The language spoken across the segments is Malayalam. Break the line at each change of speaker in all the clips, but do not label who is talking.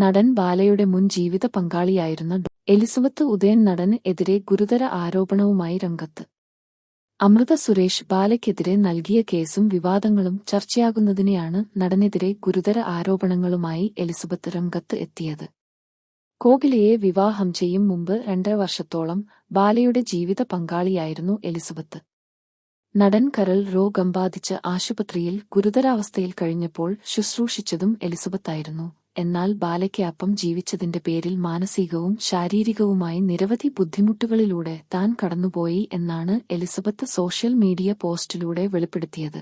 നടൻ ബാലയുടെ മുൻ ജീവിത പങ്കാളിയായിരുന്ന. എലിസബത്ത് ഉദയൻ നടന് എതിരെ ഗുരുതര ആരോപണവുമായി രംഗത്ത്. അമൃത സുരേഷ് ബാലയ്ക്കെതിരെ നൽകിയ കേസും വിവാദങ്ങളും ചർച്ചയാകുന്നതിനെയാണ് നടനെതിരെ ഗുരുതര ആരോപണങ്ങളുമായി എലിസബത്ത് രംഗത്ത് എത്തിയത്. കോകിലയെ വിവാഹം ചെയ്യും മുമ്പ് രണ്ടര വർഷത്തോളം ബാലയുടെ ജീവിത പങ്കാളിയായിരുന്നു എലിസബത്ത്. നടൻ കരൾ രോഗം ബാധിച്ച് ആശുപത്രിയിൽ ഗുരുതരാവസ്ഥയിൽ കഴിഞ്ഞപ്പോൾ ശുശ്രൂഷിച്ചതും എലിസബത്തായിരുന്നു. എന്നാൽ ബാലയ്ക്ക് അപ്പം ജീവിച്ചതിന്റെ പേരിൽ മാനസികവും ശാരീരികവുമായി നിരവധി ബുദ്ധിമുട്ടുകളിലൂടെ താൻ കടന്നുപോയി എന്നാണ് എലിസബത്ത് സോഷ്യൽ മീഡിയ പോസ്റ്റിലൂടെ വെളിപ്പെടുത്തിയത്.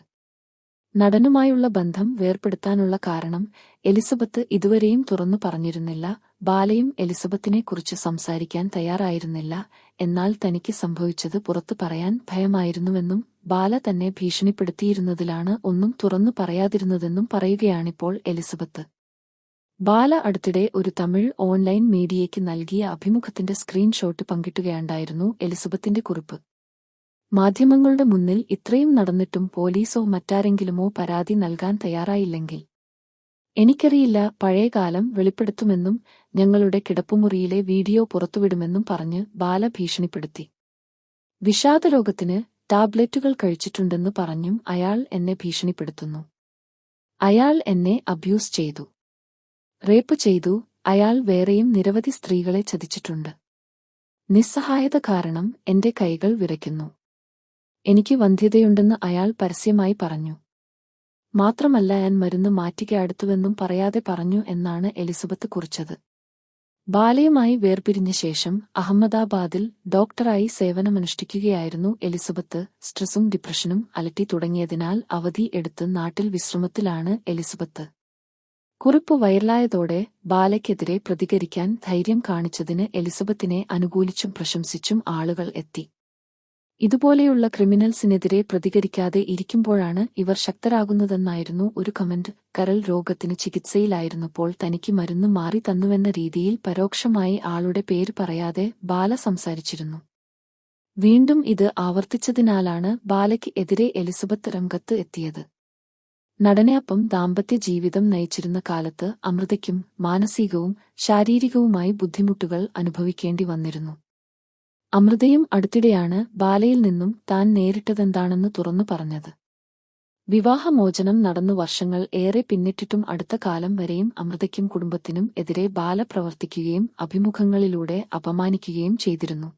നടനുമായുള്ള ബന്ധം വേർപെടുത്താനുള്ള കാരണം എലിസബത്ത് ഇതുവരെയും തുറന്നു പറഞ്ഞിരുന്നില്ല ബാലയും എലിസബത്തിനെക്കുറിച്ച് സംസാരിക്കാൻ തയ്യാറായിരുന്നില്ല എന്നാൽ തനിക്ക് സംഭവിച്ചത് പുറത്തു പറയാൻ ഭയമായിരുന്നുവെന്നും ബാല തന്നെ ഭീഷണിപ്പെടുത്തിയിരുന്നതിലാണ് ഒന്നും തുറന്നു പറയാതിരുന്നതെന്നും പറയുകയാണിപ്പോൾ എലിസബത്ത്. ബാല അടുത്തിടെ ഒരു തമിഴ് ഓൺലൈൻ മീഡിയയ്ക്ക് നൽകിയ അഭിമുഖത്തിന്റെ സ്ക്രീൻഷോട്ട് പങ്കിട്ടുകയാണ്ടായിരുന്നു എലിസബത്തിന്റെ കുറിപ്പ്. മാധ്യമങ്ങളുടെ മുന്നിൽ ഇത്രയും നടന്നിട്ടും പോലീസോ മറ്റാരെങ്കിലുമോ പരാതി നൽകാൻ തയ്യാറായില്ലെങ്കിൽ. എനിക്കറിയില്ല പഴയകാലം വെളിപ്പെടുത്തുമെന്നും ഞങ്ങളുടെ കിടപ്പുമുറിയിലെ വീഡിയോ പുറത്തുവിടുമെന്നും പറഞ്ഞ് ബാല ഭീഷണിപ്പെടുത്തി. വിഷാദരോഗത്തിന് ടാബ്ലറ്റുകൾ കഴിച്ചിട്ടുണ്ടെന്ന് പറഞ്ഞും അയാൾ എന്നെ ഭീഷണിപ്പെടുത്തുന്നു. അയാൾ എന്നെ അബ്യൂസ് ചെയ്തു. റേപ്പ് ചെയ്തു അയാൾ വേറെയും നിരവധി സ്ത്രീകളെ ചതിച്ചിട്ടുണ്ട്. നിസ്സഹായത കാരണം എന്റെ കൈകൾ വിറയ്ക്കുന്നു. എനിക്ക് വന്ധ്യതയുണ്ടെന്ന് അയാൾ പരസ്യമായി പറഞ്ഞു. മാത്രമല്ല ഞാൻ മരുന്ന് മാറ്റിക്ക് അടുത്തുവെന്നും പറയാതെ പറഞ്ഞു എന്നാണ് എലിസബത്ത് കുറിച്ചത്. ബാലയുമായി വേർപിരിഞ്ഞ ശേഷം അഹമ്മദാബാദിൽ ഡോക്ടറായി സേവനമനുഷ്ഠിക്കുകയായിരുന്നു എലിസബത്ത് സ്ട്രെസും ഡിപ്രഷനും അലട്ടി തുടങ്ങിയതിനാൽ അവധി എടുത്ത് നാട്ടിൽ വിശ്രമത്തിലാണ് എലിസബത്ത്. കുറിപ്പ് വൈറലായതോടെ ബാലയ്ക്കെതിരെ പ്രതികരിക്കാൻ ധൈര്യം കാണിച്ചതിന് എലിസബത്തിനെ അനുകൂലിച്ചും പ്രശംസിച്ചും ആളുകൾ എത്തി. ഇതുപോലെയുള്ള ക്രിമിനൽസിനെതിരെ പ്രതികരിക്കാതെ ഇരിക്കുമ്പോഴാണ് ഇവർ ശക്തരാകുന്നതെന്നായിരുന്നു ഒരു കമന്റ്. കരൾ രോഗത്തിന് ചികിത്സയിലായിരുന്നപ്പോൾ തനിക്ക് മരുന്ന് മാറി തന്നുവെന്ന രീതിയിൽ പരോക്ഷമായി ആളുടെ പേര് പറയാതെ ബാല സംസാരിച്ചിരുന്നു. വീണ്ടും ഇത് ആവർത്തിച്ചതിനാലാണ് ബാലയ്ക്ക് എതിരെ എലിസബത്ത് രംഗത്ത് എത്തിയത്. നടനയൊപ്പം ദാമ്പത്യ ജീവിതം നയിച്ചിരുന്ന കാലത്ത് അമൃതയ്ക്കും മാനസികവും ശാരീരികവുമായി ബുദ്ധിമുട്ടുകൾ അനുഭവിക്കേണ്ടി വന്നിരുന്നു. അമൃതയും അടുത്തിടെയാണ് ബാലയിൽ നിന്നും താൻ നേരിട്ടതെന്താണെന്ന് തുറന്നു പറഞ്ഞത്. വിവാഹമോചനം നടന്നു വർഷങ്ങൾ ഏറെ പിന്നിട്ടിട്ടും അടുത്ത കാലം വരെയും അമൃതയ്ക്കും കുടുംബത്തിനും എതിരെ ബാല പ്രവർത്തിക്കുകയും അഭിമുഖങ്ങളിലൂടെ അപമാനിക്കുകയും ചെയ്തിരുന്നു.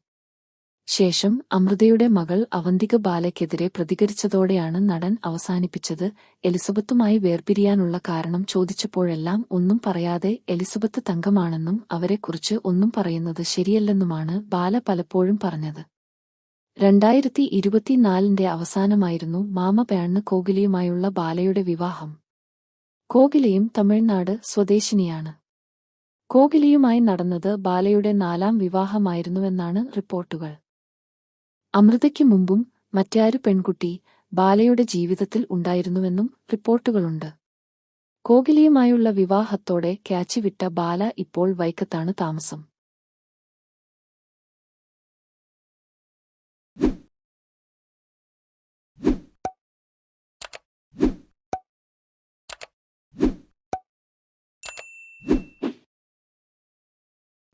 ശേഷം അമൃതയുടെ മകൾ അവന്തിക ബാലയ്ക്കെതിരെ പ്രതികരിച്ചതോടെയാണ് നടൻ അവസാനിപ്പിച്ചത്. എലിസബത്തുമായി വേർപിരിയാനുള്ള കാരണം ചോദിച്ചപ്പോഴെല്ലാം ഒന്നും പറയാതെ എലിസബത്ത് തങ്കമാണെന്നും അവരെക്കുറിച്ച് ഒന്നും പറയുന്നത് ശരിയല്ലെന്നുമാണ് ബാല പലപ്പോഴും പറഞ്ഞത്. രണ്ടായിരത്തി ഇരുപത്തിനാലിന്റെ അവസാനമായിരുന്നു മാമ പേണ്ണ് കോകിലയുമായുള്ള ബാലയുടെ വിവാഹം. കോകിലയും തമിഴ്നാട് സ്വദേശിനിയാണ്. കോകിലിയുമായി നടന്നത് ബാലയുടെ നാലാം വിവാഹമായിരുന്നുവെന്നാണ് റിപ്പോർട്ടുകൾ. അമൃതയ്ക്കു മുമ്പും മറ്റാരു പെൺകുട്ടി ബാലയുടെ ജീവിതത്തിൽ ഉണ്ടായിരുന്നുവെന്നും റിപ്പോർട്ടുകളുണ്ട്. കോകിലിയുമായുള്ള വിവാഹത്തോടെ ക്യാച്ചിവിട്ട ബാല ഇപ്പോൾ വൈക്കത്താണ് താമസം.